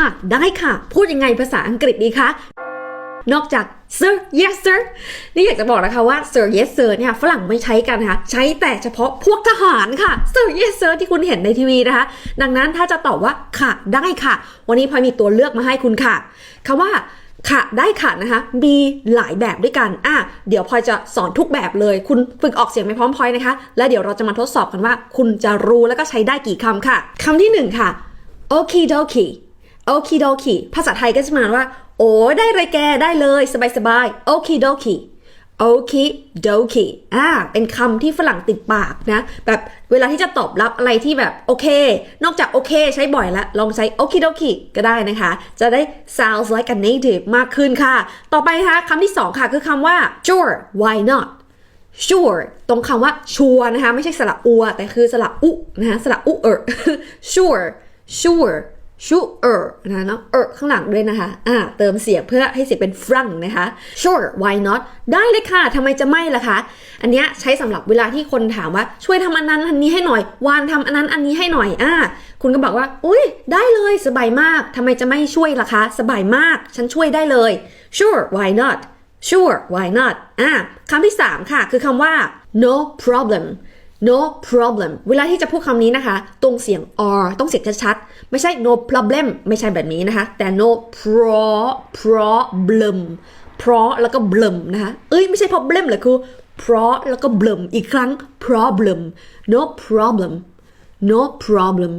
ค่ะ ได้ค่ะ พูดยังไงภาษาอังกฤษดีคะ นอกจาก sir yes sir นี่อยากจะบอกนะคะว่า sir yes sir เนี่ยฝรั่งไม่ใช้กันนะคะใช้แต่เฉพาะพวกทหารค่ะ sir yes sir ที่คุณเห็นในทีวีนะคะ ดังนั้นถ้าจะตอบว่าค่ะได้ค่ะ วันนี้พลอยมีตัวเลือกมาให้คุณค่ะคำว่าค่ะได้ค่ะนะคะ มีหลายแบบด้วยกันอะเดี๋ยวพลอยจะสอนทุกแบบเลย คุณฝึกออกเสียงไปพร้อมพลอยนะคะ แล้วเดี๋ยวเราจะมาทดสอบกันว่า คุณจะรู้แล้วก็ใช้ได้กี่คำค่ะคำที่หนึ่งค่ะ okie dokie okie dokie ภาษาไทยก็จะมาว่า โอ้ได้เลยแกได้เลยสบายสบาย okie dokie okie dokie อ่า เป็นคำที่ฝรั่งติดปากนะ แบบเวลาที่จะตอบรับอะไรที่แบบโอเค นอกจากโอเคใช้บ่อยแล้ว ลองใช้ okie dokie ก็ได้นะคะ จะได้ sounds like a native มากขึ้นค่ะ ต่อไปนะคะคำที่สองค่ะ คือคำว่า sure why not sure ตรงคำว่าชัวนะคะ ไม่ใช่สระอัว แต่คือสระอุนะคะสระอุเออ sure sure sure นะคะเนาะเออข้างหลังด้วยนะคะอ่าเติมเสียงเพื่อให้เสียงเป็นฟรังนะคะ sure why not ได้เลยค่ะทำไมจะไม่ล่ะคะ อันเนี้ยใช้สำหรับเวลาที่คนถามว่าช่วยทำอันนั้นอันนี้ให้หน่อย วานทำอันนั้นอันนี้ให้หน่อยอ่าคุณก็บอกว่า อุ้ยได้เลยสบายมากทำไมจะไม่ช่วยล่ะคะ สบายมาก ฉันช่วยได้เลย sure why not sure why not อะคำที่ 3 ค่ะ คือคำว่า no problem no problem เวลาที่จะพูดคำนี้นะคะ ตรงเสียง r ต้องเสียงชัดๆ ไม่ใช่ no problem ไม่ใช่แบบนี้นะคะ แต่ no pro problem เพราะแล้วก็ blum นะคะ เอ้ยไม่ใช่ problem เลยคือเพราะแล้วก็ blum อีกครั้ง problem no problem no problem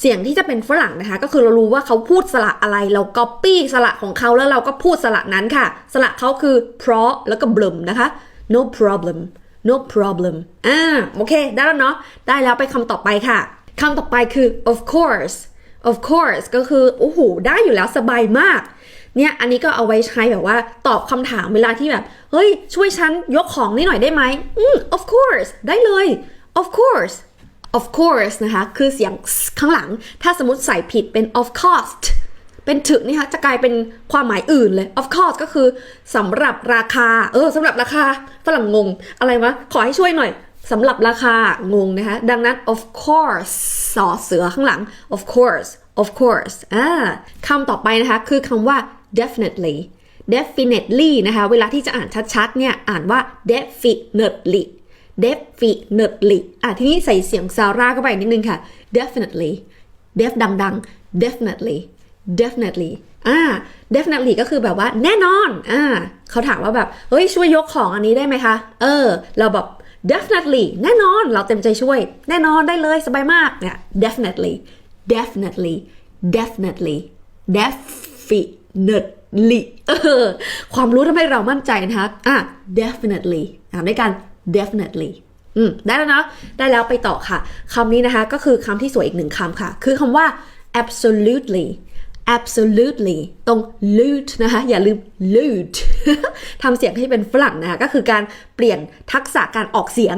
เสียงที่จะเป็นฝรั่งนะคะ ก็คือเรารู้ว่าเขาพูดสระอะไรเรา copy สระของเขาแล้วเราก็พูดสระนั้นค่ะ สระเขาคือเพราะแล้วก็ blum นะคะ no problem no problem อ่าโอเค ได้แล้วเนาะ ได้แล้วไปคำต่อไปค่ะ คำต่อไปคือ of course of course ก็คือ โอ้โห ได้อยู่แล้วสบายมาก เนี่ย อันนี้ก็เอาไว้ใช้แบบว่าตอบคำถามเวลาที่แบบ เฮ้ย ช่วยฉันยกของนี่หน่อยได้ไหมอืม of course ได้เลย of course of course นะคะ คือเสียงข้างหลัง ถ้าสมมติใส่ผิดเป็น of course เป็นถึกนี่คะจะกลายเป็นความหมายอื่นเลย of course ก็คือสำหรับราคา เออสำหรับราคาฝรั่งงง อะไรวะ ขอให้ช่วยหน่อยสำหรับราคางงนะคะ ดังนั้น of course สอเสือข้างหลัง of course of course อ่าคำต่อไปนะคะ คือคำว่า definitely definitely นะคะ เวลาที่จะอ่านชัดๆ เนี่ย อ่านว่า definitely definitely อะ ทีนี้ใส่เสียงซาร่าเข้าไปนิดนึงค่ะ definitely def ดังๆ definitely definitely อ่า definitely ก็คือแบบว่าแน่นอน อ่าเขาถามว่าแบบ เฮ้ยช่วยยกของอันนี้ได้ไหมคะ เออ เราแบบ definitely แน่นอน เราเต็มใจช่วย แน่นอนได้เลยสบายมาก เนี่ย definitely definitely definitely definitely เออ ความรู้ทำให้เรามั่นใจนะคะ อะ definitely อ่านด้วยกัน definitely อืม ได้แล้วเนาะ ได้แล้วไปต่อค่ะ คำนี้นะคะ ก็คือคำที่สวยอีกหนึ่งคำค่ะ คือคำว่า absolutely absolutely ตรง loot นะคะ อย่าลืม loot ทำเสียงให้เป็นฝรั่งนะคะ ก็คือการเปลี่ยนทักษะการออกเสียง